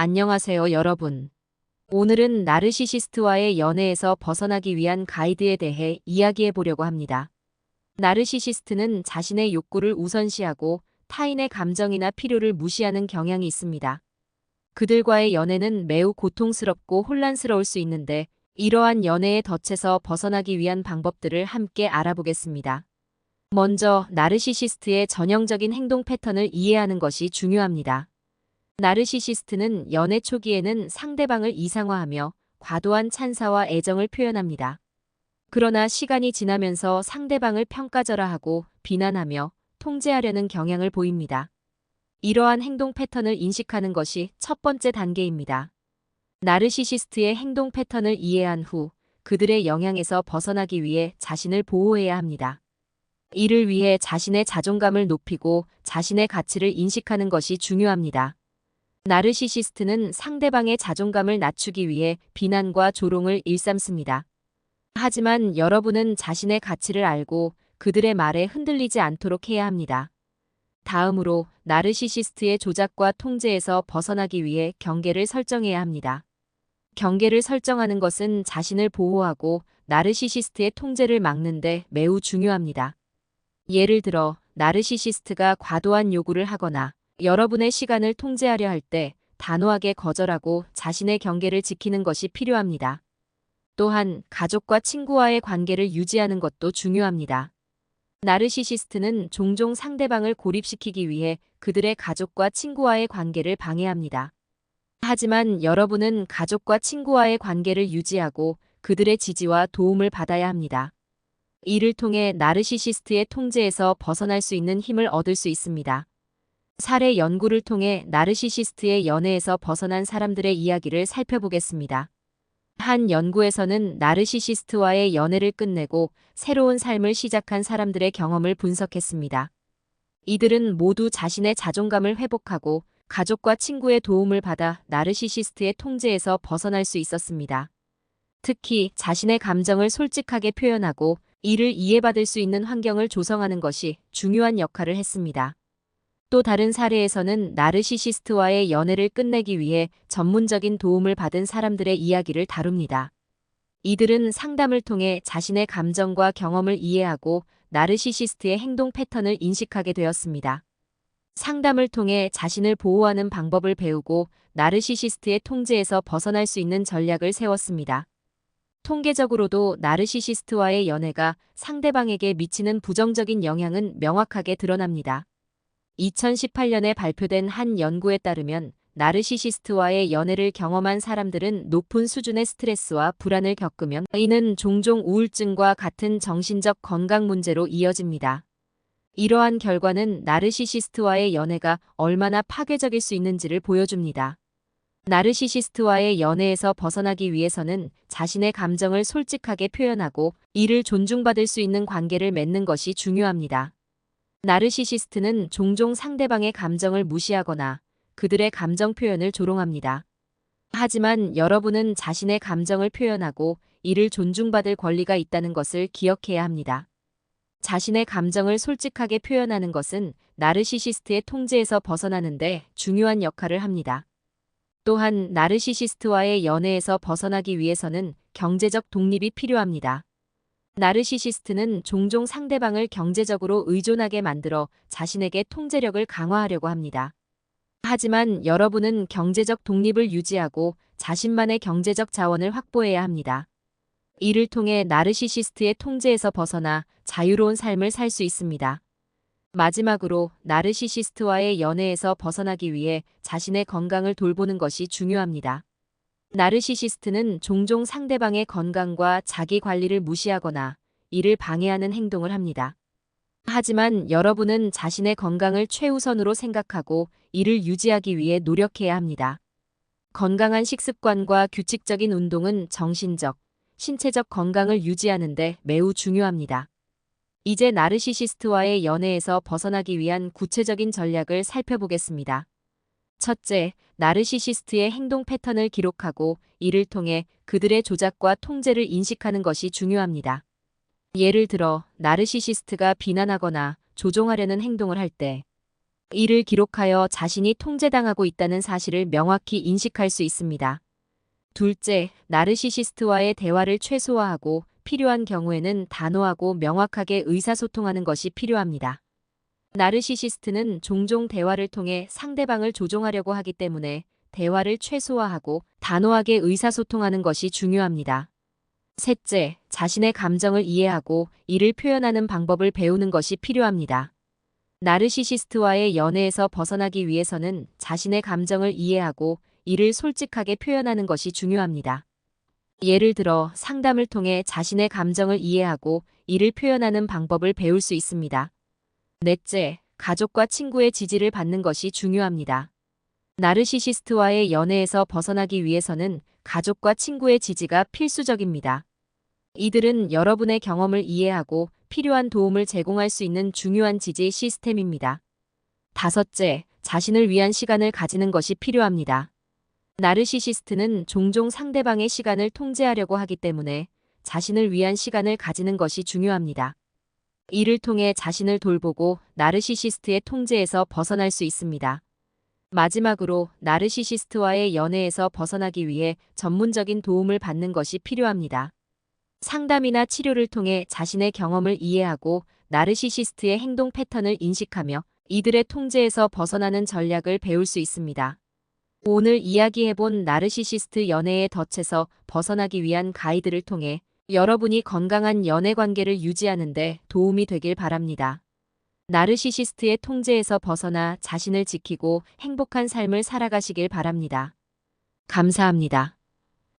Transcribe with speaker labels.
Speaker 1: 안녕하세요, 여러분. 오늘은 나르시시스트와의 연애에서 벗어나기 위한 가이드에 대해 이야기해 보려고 합니다. 나르시시스트는 자신의 욕구를 우선시하고 타인의 감정이나 필요를 무시하는 경향이 있습니다. 그들과의 연애는 매우 고통스럽고 혼란스러울 수 있는데 이러한 연애의 덫에서 벗어나기 위한 방법들을 함께 알아보겠습니다. 먼저 나르시시스트의 전형적인 행동 패턴을 이해하는 것이 중요합니다. 나르시시스트는 연애 초기에는 상대방을 이상화하며 과도한 찬사와 애정을 표현합니다. 그러나 시간이 지나면서 상대방을 평가절하하고 비난하며 통제하려는 경향을 보입니다. 이러한 행동 패턴을 인식하는 것이 첫 번째 단계입니다. 나르시시스트의 행동 패턴을 이해한 후 그들의 영향에서 벗어나기 위해 자신을 보호해야 합니다. 이를 위해 자신의 자존감을 높이고 자신의 가치를 인식하는 것이 중요합니다. 나르시시스트는 상대방의 자존감을 낮추기 위해 비난과 조롱을 일삼습니다. 하지만 여러분은 자신의 가치를 알고 그들의 말에 흔들리지 않도록 해야 합니다. 다음으로 나르시시스트의 조작과 통제에서 벗어나기 위해 경계를 설정해야 합니다. 경계를 설정하는 것은 자신을 보호하고 나르시시스트의 통제를 막는데 매우 중요합니다. 예를 들어 나르시시스트가 과도한 요구를 하거나 여러분의 시간을 통제하려 할 때 단호하게 거절하고 자신의 경계를 지키는 것이 필요합니다. 또한 가족과 친구와의 관계를 유지하는 것도 중요합니다. 나르시시스트는 종종 상대방을 고립시키기 위해 그들의 가족과 친구와의 관계를 방해합니다. 하지만 여러분은 가족과 친구와의 관계를 유지하고 그들의 지지와 도움을 받아야 합니다. 이를 통해 나르시시스트의 통제에서 벗어날 수 있는 힘을 얻을 수 있습니다. 사례 연구를 통해 나르시시스트의 연애에서 벗어난 사람들의 이야기를 살펴보겠습니다. 한 연구에서는 나르시시스트와의 연애를 끝내고 새로운 삶을 시작한 사람들의 경험을 분석했습니다. 이들은 모두 자신의 자존감을 회복하고 가족과 친구의 도움을 받아 나르시시스트의 통제에서 벗어날 수 있었습니다. 특히 자신의 감정을 솔직하게 표현하고 이를 이해받을 수 있는 환경을 조성하는 것이 중요한 역할을 했습니다. 또 다른 사례에서는 나르시시스트와의 연애를 끝내기 위해 전문적인 도움을 받은 사람들의 이야기를 다룹니다. 이들은 상담을 통해 자신의 감정과 경험을 이해하고 나르시시스트의 행동 패턴을 인식하게 되었습니다. 상담을 통해 자신을 보호하는 방법을 배우고 나르시시스트의 통제에서 벗어날 수 있는 전략을 세웠습니다. 통계적으로도 나르시시스트와의 연애가 상대방에게 미치는 부정적인 영향은 명확하게 드러납니다. 2018년에 발표된 한 연구에 따르면 나르시시스트와의 연애를 경험한 사람들은 높은 수준의 스트레스와 불안을 겪으면 이는 종종 우울증과 같은 정신적 건강 문제로 이어집니다. 이러한 결과는 나르시시스트와의 연애가 얼마나 파괴적일 수 있는지를 보여줍니다. 나르시시스트와의 연애에서 벗어나기 위해서는 자신의 감정을 솔직하게 표현하고 이를 존중받을 수 있는 관계를 맺는 것이 중요합니다. 나르시시스트는 종종 상대방의 감정을 무시하거나 그들의 감정 표현을 조롱합니다. 하지만 여러분은 자신의 감정을 표현하고 이를 존중받을 권리가 있다는 것을 기억해야 합니다. 자신의 감정을 솔직하게 표현하는 것은 나르시시스트의 통제에서 벗어나는데 중요한 역할을 합니다. 또한 나르시시스트와의 연애에서 벗어나기 위해서는 경제적 독립이 필요합니다. 나르시시스트는 종종 상대방을 경제적으로 의존하게 만들어 자신에게 통제력을 강화하려고 합니다. 하지만 여러분은 경제적 독립을 유지하고 자신만의 경제적 자원을 확보해야 합니다. 이를 통해 나르시시스트의 통제에서 벗어나 자유로운 삶을 살 수 있습니다. 마지막으로 나르시시스트와의 연애에서 벗어나기 위해 자신의 건강을 돌보는 것이 중요합니다. 나르시시스트는 종종 상대방의 건강과 자기 관리를 무시하거나 이를 방해하는 행동을 합니다. 하지만 여러분은 자신의 건강을 최우선으로 생각하고 이를 유지하기 위해 노력해야 합니다. 건강한 식습관과 규칙적인 운동은 정신적, 신체적 건강을 유지하는데 매우 중요합니다. 이제 나르시시스트와의 연애에서 벗어나기 위한 구체적인 전략을 살펴보겠습니다. 첫째, 나르시시스트의 행동 패턴을 기록하고 이를 통해 그들의 조작과 통제를 인식하는 것이 중요합니다. 예를 들어, 나르시시스트가 비난하거나 조종하려는 행동을 할 때, 이를 기록하여 자신이 통제당하고 있다는 사실을 명확히 인식할 수 있습니다. 둘째, 나르시시스트와의 대화를 최소화하고 필요한 경우에는 단호하고 명확하게 의사소통하는 것이 필요합니다. 나르시시스트는 종종 대화를 통해 상대방을 조종하려고 하기 때문에 대화를 최소화하고 단호하게 의사소통하는 것이 중요합니다. 셋째, 자신의 감정을 이해하고 이를 표현하는 방법을 배우는 것이 필요합니다. 나르시시스트와의 연애에서 벗어나기 위해서는 자신의 감정을 이해하고 이를 솔직하게 표현하는 것이 중요합니다. 예를 들어 상담을 통해 자신의 감정을 이해하고 이를 표현하는 방법을 배울 수 있습니다. 넷째, 가족과 친구의 지지를 받는 것이 중요합니다. 나르시시스트와의 연애에서 벗어나기 위해서는 가족과 친구의 지지가 필수적입니다. 이들은 여러분의 경험을 이해하고 필요한 도움을 제공할 수 있는 중요한 지지 시스템입니다. 다섯째, 자신을 위한 시간을 가지는 것이 필요합니다. 나르시시스트는 종종 상대방의 시간을 통제하려고 하기 때문에 자신을 위한 시간을 가지는 것이 중요합니다. 이를 통해 자신을 돌보고 나르시시스트의 통제에서 벗어날 수 있습니다. 마지막으로 나르시시스트와의 연애에서 벗어나기 위해 전문적인 도움을 받는 것이 필요합니다. 상담이나 치료를 통해 자신의 경험을 이해하고 나르시시스트의 행동 패턴을 인식하며 이들의 통제에서 벗어나는 전략을 배울 수 있습니다. 오늘 이야기해본 나르시시스트 연애의 덫에서 벗어나기 위한 가이드를 통해 여러분이 건강한 연애 관계를 유지하는데 도움이 되길 바랍니다. 나르시시스트의 통제에서 벗어나 자신을 지키고 행복한 삶을 살아가시길 바랍니다. 감사합니다.